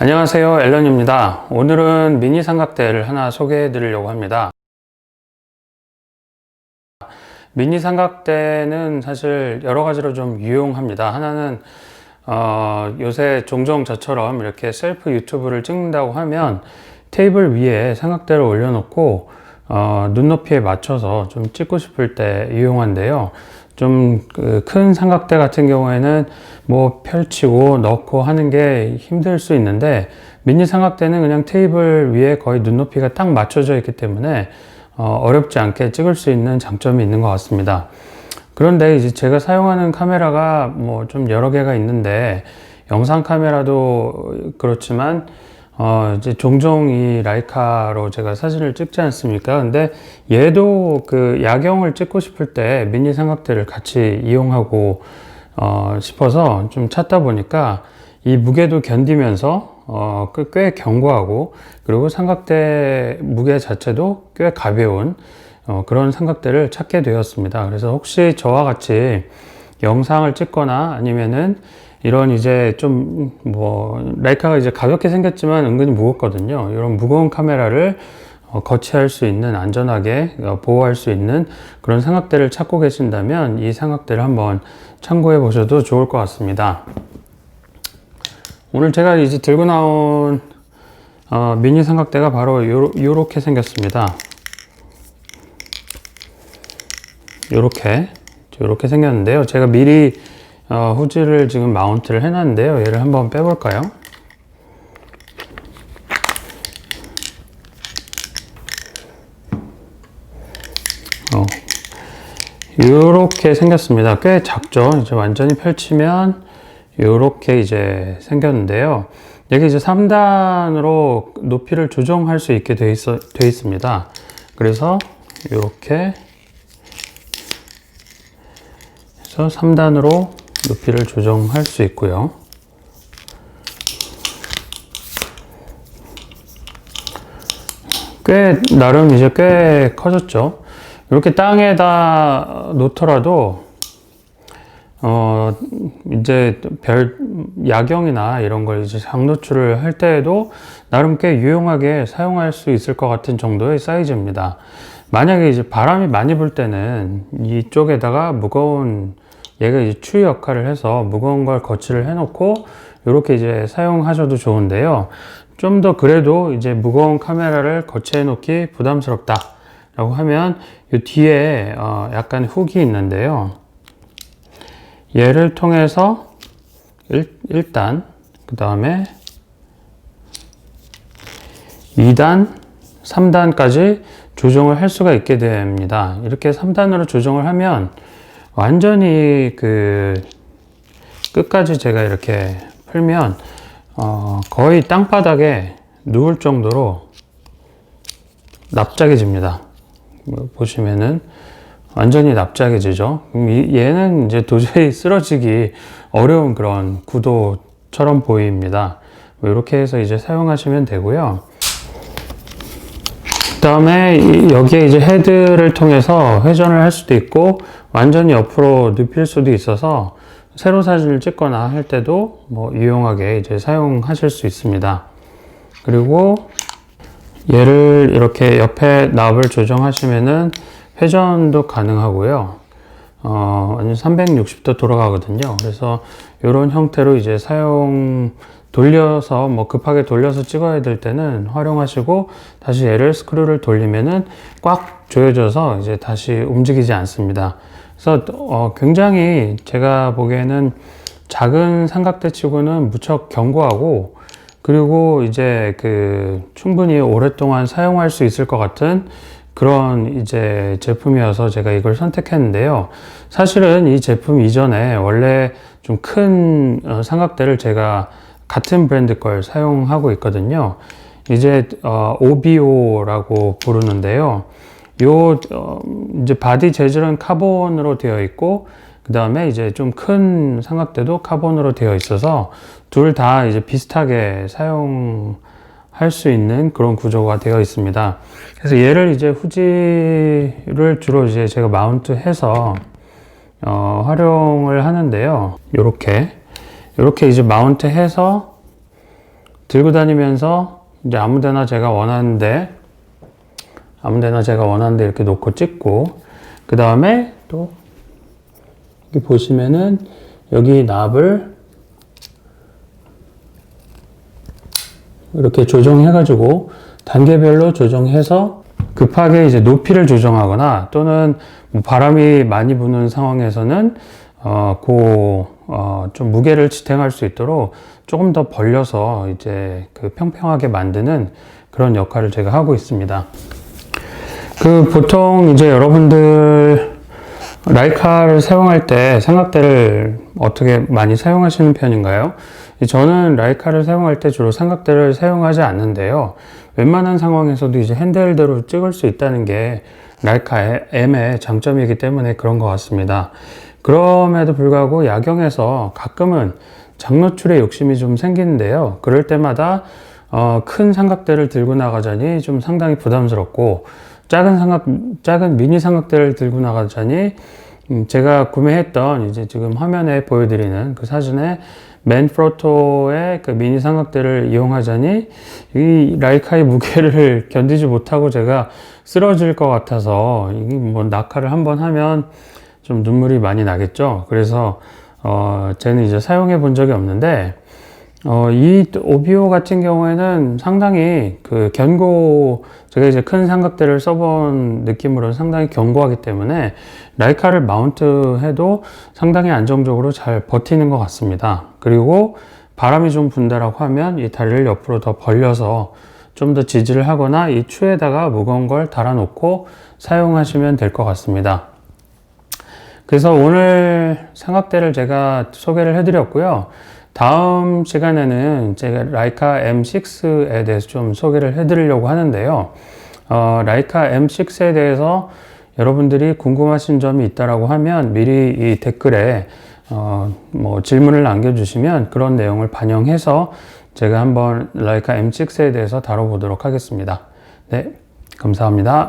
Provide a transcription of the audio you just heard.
안녕하세요. 앨런입니다. 오늘은 미니 삼각대를 하나 소개해 드리려고 합니다. 미니 삼각대는 사실 여러 가지로 좀 유용합니다. 하나는 어, 요새 종종 저처럼 이렇게 셀프 유튜브를 찍는다고 하면 테이블 위에 삼각대를 올려놓고 어, 눈높이에 맞춰서 좀 찍고 싶을 때 유용한데요. 좀 큰 삼각대 같은 경우에는 뭐 펼치고 넣고 하는 게 힘들 수 있는데 미니 삼각대는 그냥 테이블 위에 거의 눈높이가 딱 맞춰져 있기 때문에 어, 어렵지 않게 찍을 수 있는 장점이 있는 것 같습니다. 그런데 이제 제가 사용하는 카메라가 뭐 좀 여러 개가 있는데 영상 카메라도 그렇지만 어 이제 종종 이 라이카로 제가 사진을 찍지 않습니까? 근데 얘도 그 야경을 찍고 싶을 때 미니 삼각대를 같이 이용하고 어 싶어서 좀 찾다 보니까 이 무게도 견디면서 어, 꽤- 꽤 견고하고 그리고 삼각대 무게 자체도 꽤 가벼운 어, 그런 삼각대를 찾게 되었습니다. 그래서 혹시 저와 같이 영상을 찍거나 아니면은 이런 이제 좀 뭐 라이카가 이제 가볍게 생겼지만 은근히 무겁거든요. 이런 무거운 카메라를 어, 거치할 수 있는 안전하게 어, 보호할 수 있는 그런 삼각대를 찾고 계신다면 이 삼각대를 한번 참고해 보셔도 좋을 것 같습니다. 오늘 제가 이제 들고 나온 어, 미니 삼각대가 바로 요, 요렇게 생겼습니다. 요렇게 요렇게 생겼는데요. 제가 미리 어, 후지를 지금 마운트를 해놨는데요. 얘를 한번 빼볼까요? 어, 요렇게 생겼습니다. 꽤 작죠? 이제 완전히 펼치면 요렇게 이제 생겼는데요. 여기 이제 3단으로 높이를 조정할 수 있게 돼, 있어, 돼 있습니다. 그래서 요렇게 해서 3단으로 높이를 조정할 수 있고요. 꽤 나름 이제 꽤 커졌죠. 이렇게 땅에다 놓더라도 어 이제 별 야경이나 이런 걸 이제 장노출을 할 때에도 나름 꽤 유용하게 사용할 수 있을 것 같은 정도의 사이즈입니다. 만약에 이제 바람이 많이 불 때는 이쪽에다가 무거운 얘가 이제 추위 역할을 해서 무거운 걸 거치를 해놓고 이렇게 이제 사용하셔도 좋은데요. 좀 더 그래도 이제 무거운 카메라를 거치해 놓기 부담스럽다 라고 하면 이 뒤에 어 약간 훅이 있는데요. 얘를 통해서 1, 1단, 그 다음에 2단, 3단까지 조정을 할 수가 있게 됩니다. 이렇게 3단으로 조정을 하면 완전히 그 끝까지 제가 이렇게 풀면 어 거의 땅바닥에 누울 정도로 납작해집니다. 뭐 보시면은 완전히 납작해지죠. 얘는 이제 도저히 쓰러지기 어려운 그런 구도처럼 보입니다. 뭐 이렇게 해서 이제 사용하시면 되고요. 그 다음에 여기에 이제 헤드를 통해서 회전을 할 수도 있고 완전히 옆으로 눕힐 수도 있어서 세로 사진을 찍거나 할 때도 뭐 유용하게 이제 사용하실 수 있습니다. 그리고 얘를 이렇게 옆에 납을 조정하시면은 회전도 가능하고요. 어, 완전 360도 돌아가거든요. 그래서 이런 형태로 이제 사용 돌려서 뭐 급하게 돌려서 찍어야 될 때는 활용하시고 다시 얘를 스크류를 돌리면은 꽉 조여져서 이제 다시 움직이지 않습니다. 그래서 어, 굉장히 제가 보기에는 작은 삼각대 치고는 무척 견고하고 그리고 이제 그 충분히 오랫동안 사용할 수 있을 것 같은 그런 이제 제품이어서 제가 이걸 선택했는데요. 사실은 이 제품 이전에 원래 좀 큰 삼각대를 제가 같은 브랜드 걸 사용하고 있거든요. 이제 어, OBO라고 부르는데요. 요 어, 이제 바디 재질은 카본으로 되어 있고 그 다음에 이제 좀 큰 삼각대도 카본으로 되어 있어서 둘 다 이제 비슷하게 사용 할 수 있는 그런 구조가 되어 있습니다. 그래서 얘를 이제 후지를 주로 이제 제가 마운트해서 어, 활용을 하는데요. 요렇게 요렇게 이제 마운트해서 들고 다니면서 이제 아무데나 제가 원하는데 아무데나 제가 원하는데 이렇게 놓고 찍고 그 다음에 또 여기 보시면은 여기 납을 이렇게 조정해가지고 단계별로 조정해서 급하게 이제 높이를 조정하거나 또는 뭐 바람이 많이 부는 상황에서는 어, 그, 어, 좀 무게를 지탱할 수 있도록 조금 더 벌려서 이제 그 평평하게 만드는 그런 역할을 제가 하고 있습니다. 그 보통 이제 여러분들 라이카를 사용할 때 삼각대를 어떻게 많이 사용하시는 편인가요? 저는 라이카를 사용할 때 주로 삼각대를 사용하지 않는데요. 웬만한 상황에서도 이제 핸들대로 찍을 수 있다는 게 라이카 M의 장점이기 때문에 그런 것 같습니다. 그럼에도 불구하고 야경에서 가끔은 장노출에 욕심이 좀 생기는데요. 그럴 때마다 어, 큰 삼각대를 들고 나가자니 좀 상당히 부담스럽고 작은 삼각 작은 미니 삼각대를 들고 나가자니 음, 제가 구매했던 이제 지금 화면에 보여드리는 그 사진에 맨프로토의 그 미니 삼각대를 이용하자니 이 라이카의 무게를 견디지 못하고 제가 쓰러질 것 같아서 이게 뭐 낙하를 한번 하면 좀 눈물이 많이 나겠죠. 그래서 어, 저는 이제 사용해 본 적이 없는데 어, 이 오비오 같은 경우에는 상당히 그 견고, 제가 이제 큰 삼각대를 써본 느낌으로 상당히 견고하기 때문에 라이카를 마운트 해도 상당히 안정적으로 잘 버티는 것 같습니다. 그리고 바람이 좀 분다라고 하면 이 다리를 옆으로 더 벌려서 좀 더 지지를 하거나 이 추에다가 무거운 걸 달아놓고 사용하시면 될 것 같습니다. 그래서 오늘 삼각대를 제가 소개를 해드렸고요. 다음 시간에는 제가 라이카 M6에 대해서 좀 소개를 해드리려고 하는데요. 어, 라이카 M6에 대해서 여러분들이 궁금하신 점이 있다라고 하면 미리 이 댓글에 어, 뭐 질문을 남겨주시면 그런 내용을 반영해서 제가 한번 라이카 M6에 대해서 다뤄보도록 하겠습니다. 네, 감사합니다.